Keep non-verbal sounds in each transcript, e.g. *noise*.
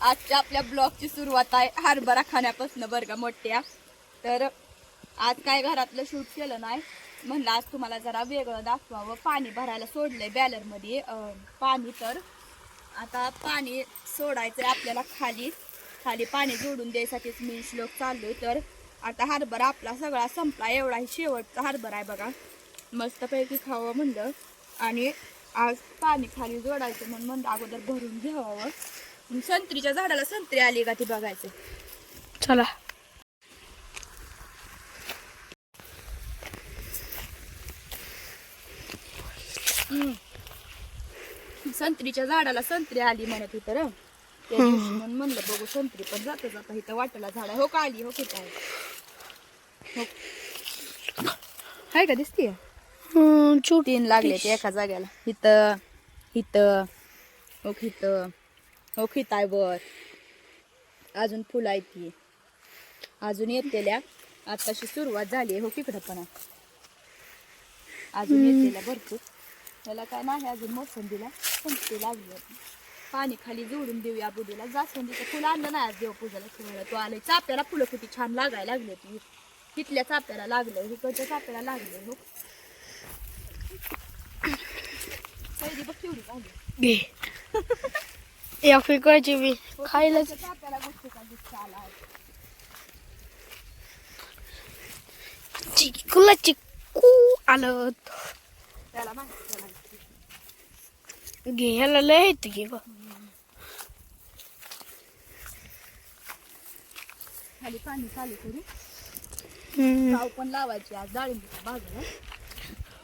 आजच्या आपल्या ब्लॉगची सुरुवात आहे. हरभरा खाण्यापासून बरं का मोठ्या. तर आज काय घरातलं शूट केलं नाही. म्हणलं आज तुम्हाला जरा वेगळं दाखवावं. पाणी भरायला सोडलंय बॅलरमध्ये. पाणी तर. आता पाणी सोडायचं आपल्याला खाली. खाली पाणी जोडून द्यायसाठीच मी श्लोक चाललोय. तर आता हरभरा आपला सगळा संपला. एवढा शेवटचा हरभरा आहे बघा. मस्तपैकी खावं म्हणलं. आणि आज पाणी खाली जोडायचं म्हणून म्हणलं अगोदर भरून घ्यावं. संत्रीच्या झाडाला संत्री आली का ती बघायचं? चला. संत्रीच्या झाडाला संत्री आली म्हणत होतं र. त्या दिवशी म्हणून म्हणलं बघू संत्री पण जाता जाता इथं वाटेला झाड. हो का आली? हो किती आहे हो. हाय का दिसतीये? छोटी तीन लागले ते एका जाग्याला. इथं इथं हो इथं. हो आहे वर अजून फुलं आहेत ती. अजून येतेल्या. आताशी सुरुवात झाली आहे हो पण. अजून येतेल्या भरपूर. त्याला काय नाही अजून मोसंबीला संपते लागली. पाणी खाली जोडून देऊया बुडीला जास्वंदीचं फुलं आणलं नाही आज देवपूजाला ठेवायला तो आलंय. चाप्याला फुलं किती छान लागायला लागली होती. तिथल्या चाप्याला लागलं इकडच्या चाप्याला लागलं हो. कैरी बघ केवढी झाली *laughs* या फिकायची बी खायला. चिकला चिक्कू आलं त्याला माहिती त्याला माहिती. घे ह्याला लय येत घे गं. खाली पाणी चालू करू. गाव पण लावायची आज डाळिंबीच्या बाजूला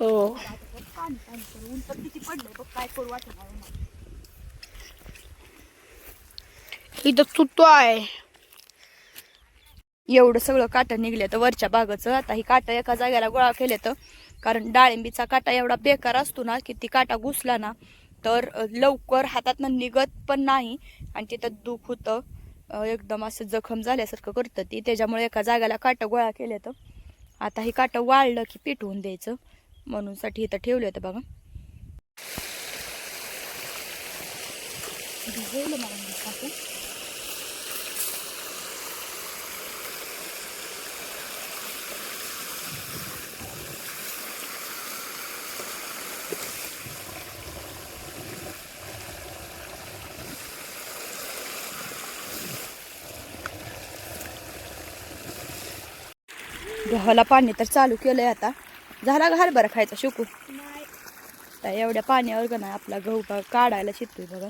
हो पाणी पाणी करू ऊन तर किती पडलंय बघ काय करू वाटत नाही मला. इथं तुतो आहे. एवढं सगळं काटा निघले तर वरच्या बागाचं आता ही काटा एका जागेला गोळा केले तर कारण डाळिंबीचा काटा एवढा बेकार असतो ना की ती काटा घुसला ना तर लवकर हातातनं निघत पण नाही. आणि तिथं दुख होतं. एकदम असं जखम झाल्यासारखं करतं ती. त्याच्यामुळे एका जागेला काटा गोळा केले तर आता ही काटा वाळलं की पिटवून द्यायचं. म्हणून साठी इथं ठेवले होतं बघा. भिजवलं मला गव्हाला पाणी तर चालू केलंय आता. झाला का हरभरा खायचा शिकू? एवढ्या पाण्यावर का नाही आपला गहू काढायला शिकतोय बघा.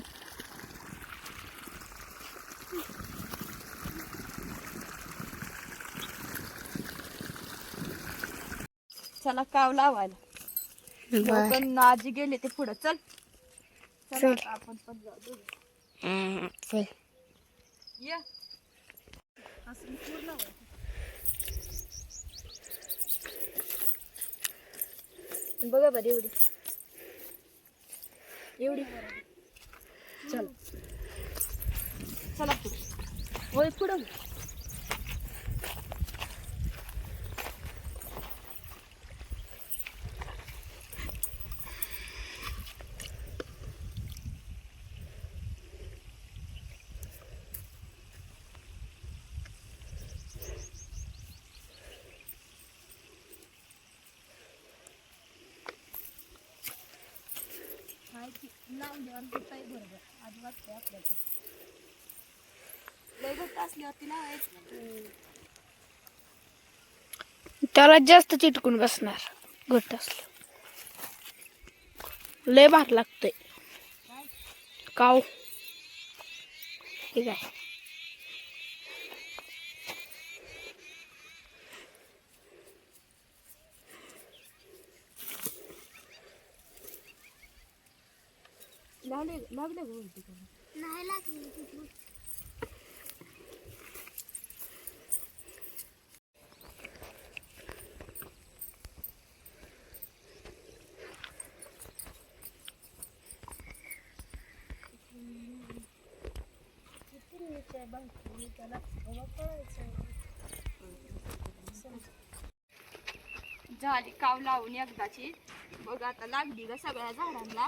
चला काव लावायला. बर पण आजी गेले ते पुढं. चल. आपण पण जाऊ. चल. ये. असं पूर्ण बघा बरं एवढी. एवढी. चल. चला. पुढे होय पुढं. लावल्यावर होताय बरोबर लय घट्ट असल्यावरती लावायचं त्याला जास्त चिटकून बसणार. घट्ट असलं. लय भार लागतंय. काव. ठीक आहे लागले लागले गं वरती त्याला. झाली काव लावून एकदाची. बघ आता लागली ग सगळ्या झाडांना.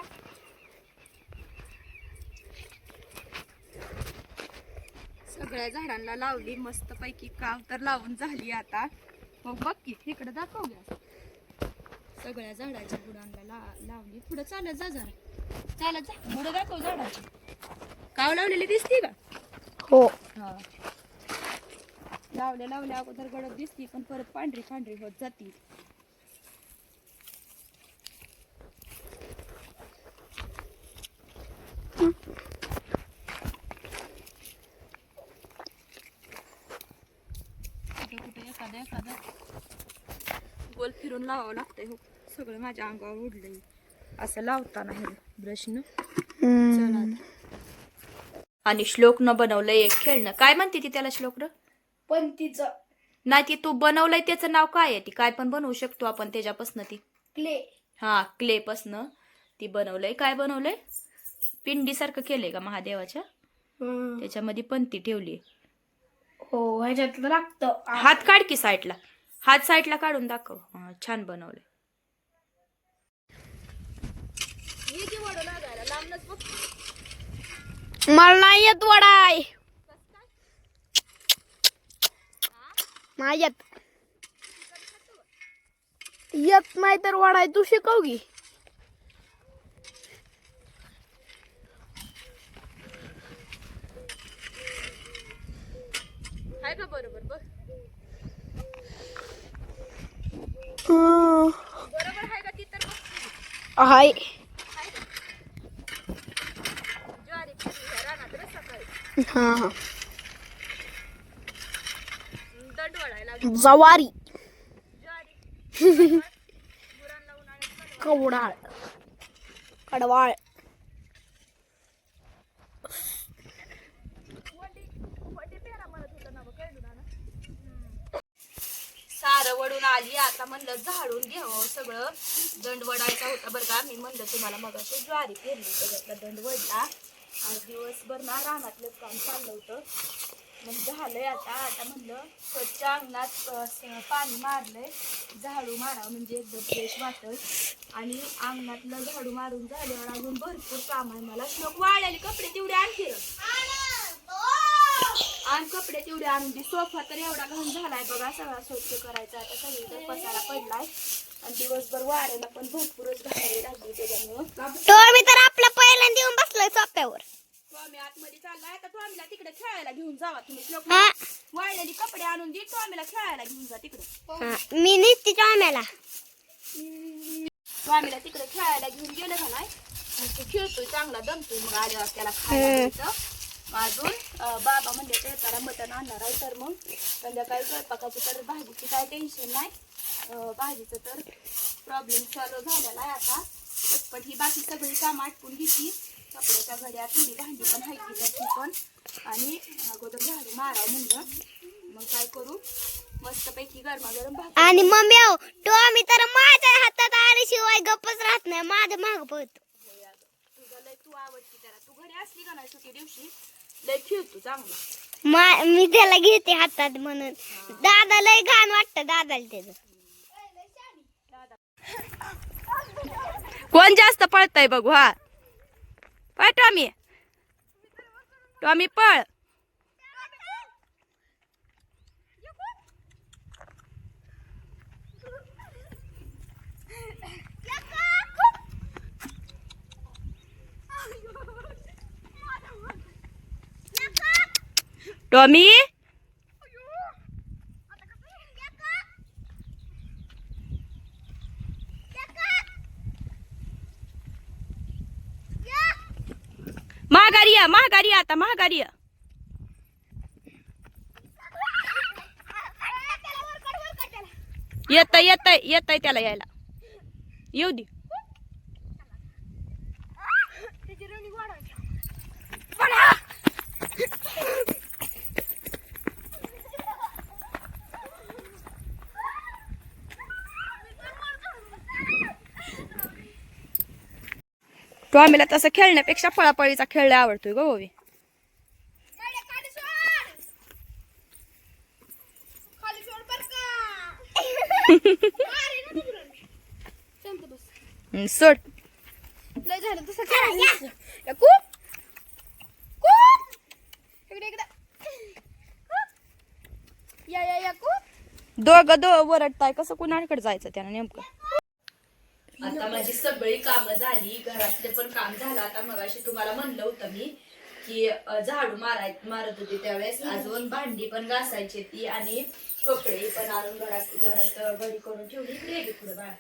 सगळ्या झाडांना लावली मस्त पैकी काम तर लावून झाली आता. मग बघ की इकडे दाखव गं. सगळ्या झाडाच्या बुडांना ला लावली. पुढे चालत जा जरा. चालत जा. पुढे दाखव झाडाची. काव लावलेली दिसती का? हो. हा. लावल्या लावल्या अगोदर गडद दिसती पण परत पांढरी पांढरी होत जाती. एखादं एखादं. गोल फिरून लावावं लागतंय हो. सगळं माझ्या अंगावर उडलंय. असं लावताना हे ब्रशनं. चला. आणि श्लोकनं बनवलंय एक खेळणं. काय म्हणते ती त्याला श्लोक पण तिचं नाही ती तू बनवलंय त्याचं नाव काय आहे? ती काय पण बनवू शकतो आपण त्याच्यापासनं ती. क्ले. हा क्ले पासनं ती बनवलंय. काय बनवलंय? पिंडी सारखं केलंय का महादेवाच्या? त्याच्यामध्ये पंती ठेवली हो ह्याच्यात लागतं. हात काढ की साईडला. हात साईडला काढून दाखव. हा, छान बनवलंय. मला नाही येत वडाय. नाही येत. येत नाही तर वडाय तू शिकव की हाय का बरोबर बघ हं. बरोबर आहे का ती तर बघ. हाय हा हा. जवारी कवडाळ कडवाळ सारं आली. आता म्हणलं झाडून घ्यावं सगळं. दंड वडायचा होता बरं का. मी म्हणलं तुम्हाला मग ज्वारी पेरली त्याच्यातला दंड वडला आज दिवसभर ना रानातलं काम चाललं होतं. मग झालंय आता. आता म्हणलं स्वच्छ अंगणात पाणी मारलंय. झाडू मारा म्हणजे एकदम फ्रेश वाटत आणि अंगणातलं झाडू मारून झाल्यावर अजून भरपूर काम आहे. मला श्लोक वाळलेले कपडे तेवढे आणखी आणि कपडे तेवढे आणून दे. सोफा तर एवढा घाण झालाय बघा सगळा स्वच्छ करायचा. आता सगळीकडे पसारा पडलाय. आणि दिवसभर वाढायला पण भरपूरच घालावी लागली त्याच्यामुळं. टोमी तर आपलं पहिल्यांदा येऊन बसलोय सोप्यावर स्वामी आतमध्ये चाललाय. आता स्वामीला तिकडे खेळायला घेऊन जावा तुम्ही वाळलेली कपडे आणून दे स्वामीला खेळायला घेऊन जा तिकडे. मी निघते टोम्याला स्वामीला तिकडे खेळायला घेऊन गेलं का नाही? तो खेळतोय चांगला दमतोय मग आल्यावर त्याला खायला द्यायचं. मग अजून बाबा म्हणजे येताना मटण आणणार आहे तर मग. संध्याकाळी स्वयंपाकाची तर भाजीची काय टेन्शन नाही. भाजीचं तर प्रॉब्लेम सॉल्व झालेला आहे आता. पटपट ही बाकी सगळी कामं आटपून घेतली. कपड्याच्या घड्या थोडी भांडी पण की तर ती पण. आणि अगोदर झाडू मारावं म्हणलं. मग काय करू? मस्तपैकी गरमागरम भाजी आणि मम्मी टोमी तर माझ्या हातात आल्याशिवाय गप्पच राहत नाही. माझं माग पळतो. तुझं लय तू आवडती त्याला. तू घरी असली का नाही सुट्टी दिवशी? लय खेळतो चांगला. मा मी त्याला घेते हातात म्हणून. दादा लय घाण वाटतं दादाला त्याचं. कोण जास्त पळतय बघू हा? पळ टॉमी. टॉमी पळ. टॉमी महागारी या महागारी आता महागारी या. येत येत येत त्याला यायला. येऊ दे. टॉमीला तसं खेळण्यापेक्षा फळाफळीचा खेळ आवडतोय गो गोवी सोड. झालं तसं दोघ दो वरडताय. कसं कुणाकडे जायचं त्यानं नेमकं? आता माझी सगळी कामं झाली घरातले पण काम झालं. आता मगाशी तुम्हाला म्हणलं होतं मी की झाडू माराय मारत होती त्यावेळेस. अजून भांडी पण घासायची ती आणि कपडे पण आणून घरात घरात घरी करून ठेवली गेली पुढे बाळा.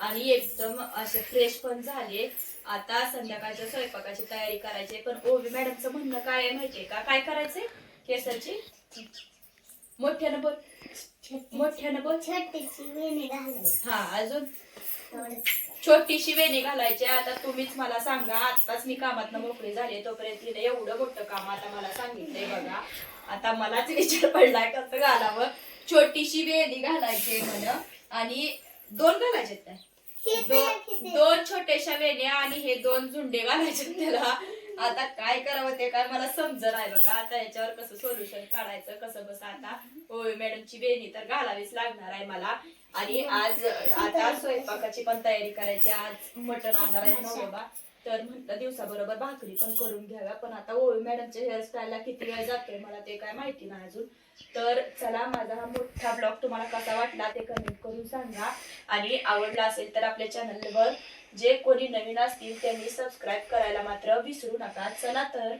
आणि एकदम असे फ्रेश पण झाले. आता संध्याकाळच्या स्वयंपाकाची तयारी करायची. पण ओवी मॅडमचं म्हणणं काय आहे माहितीये का? काय करायचंय? केसरची? मोठ्यानं बोल. मोठ्यानं बोल. हा अजून? छोटीशी वेणी घालायची. आता तुम्हीच मला सांगा आताच मी कामात मोकळी झाली तोपर्यंत तिने एवढं मोठं काम आता मला सांगितलंय बघा. आता मलाच विचार पडलाय कसं घालावं. छोटीशी वेणी घालायची म्हण. आणि दोन घालायचे दो-? दोन छोट्याशा वेण्या आणि हे दोन झुंडे घालायचे त्याला. आता काय करावं ते काय मला समज नाही बघा. आता याच्यावर कसं सोल्युशन काढायचं कसं बस आता? होय मॅडमची वेणी तर घालावीच लागणार आहे मला. आणि आज आता स्वयंपाकाची पण तयारी करायची आज मटण आणणार आहे बाबा तर म्हटलं दिवसाबरोबर भाकरी पण करून घ्याव्या पण आता ओळी मॅडमच्या हेअरस्टाईलला किती वेळ जातोय मला ते काय माहिती नाही अजून. तर चला माझा हा मोठा ब्लॉग तुम्हाला कसा वाटला ते कमेंट करून सांगा. आणि आवडला असेल तर आपल्या चॅनलवर जे कोणी नवीन असतील त्यांनी सबस्क्राईब करायला मात्र विसरू नका. चला तर.